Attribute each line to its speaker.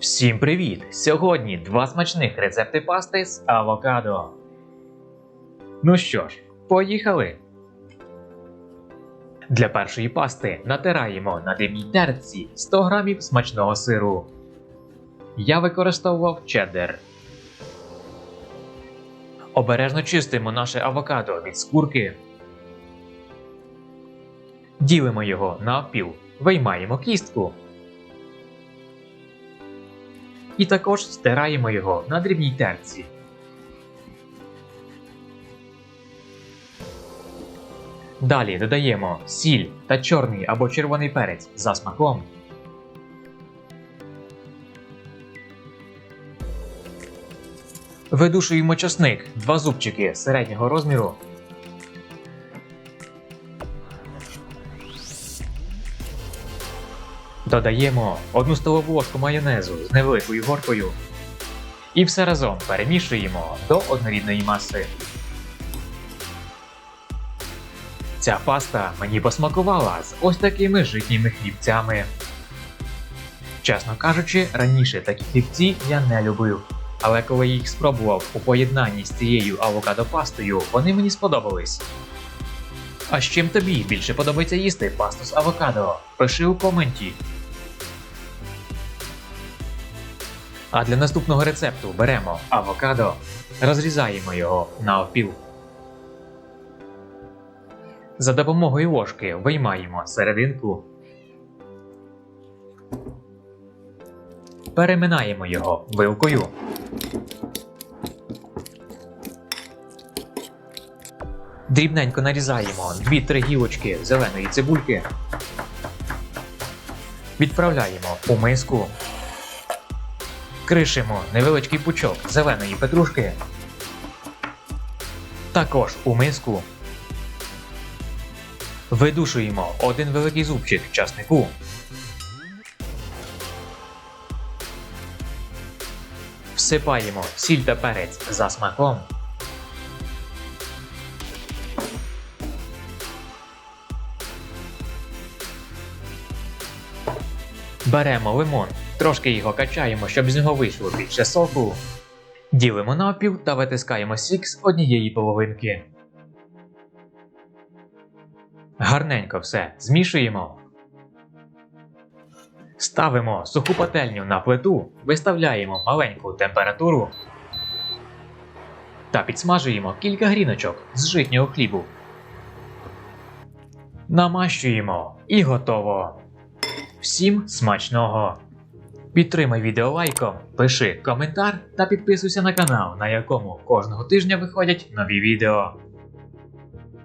Speaker 1: Всім привіт! Сьогодні два смачних рецепти пасти з авокадо. Ну що ж, поїхали. Для першої пасти натираємо на дрібній терці 100 г смачного сиру. Я використовував чеддер. Обережно чистимо наше авокадо від скурки. Ділимо його навпіл, виймаємо кістку. І також стираємо його на дрібній терці. Далі додаємо сіль та чорний або червоний перець за смаком. Видушуємо часник, два зубчики середнього розміру. Додаємо одну столову ложку майонезу з невеликою горкою. І все разом перемішуємо до однорідної маси. Ця паста мені посмакувала з ось такими житніми хлібцями. Чесно кажучи, раніше такі хлібці я не любив. Але коли їх спробував у поєднанні з цією авокадо-пастою, вони мені сподобались. А з чим тобі більше подобається їсти пасту з авокадо? Пиши у коменті. А для наступного рецепту беремо авокадо, розрізаємо його навпіл. За допомогою ложки виймаємо серединку. Переминаємо його вилкою. Дрібненько нарізаємо 2-3 гілочки зеленої цибульки. Відправляємо у миску. Кришимо невеличкий пучок зеленої петрушки. Також у миску. Видушуємо один великий зубчик часнику. Всипаємо сіль та перець за смаком. Беремо лимон, трошки його качаємо, щоб з нього вийшло більше соку. Ділимо навпіл та витискаємо сік з однієї половинки. Гарненько все змішуємо. Ставимо суху пательню на плиту, виставляємо маленьку температуру та підсмажуємо кілька гріночок з житнього хлібу. Намащуємо і готово. Всім смачного! Підтримай відео лайком, пиши коментар та підписуйся на канал, на якому кожного тижня виходять нові відео.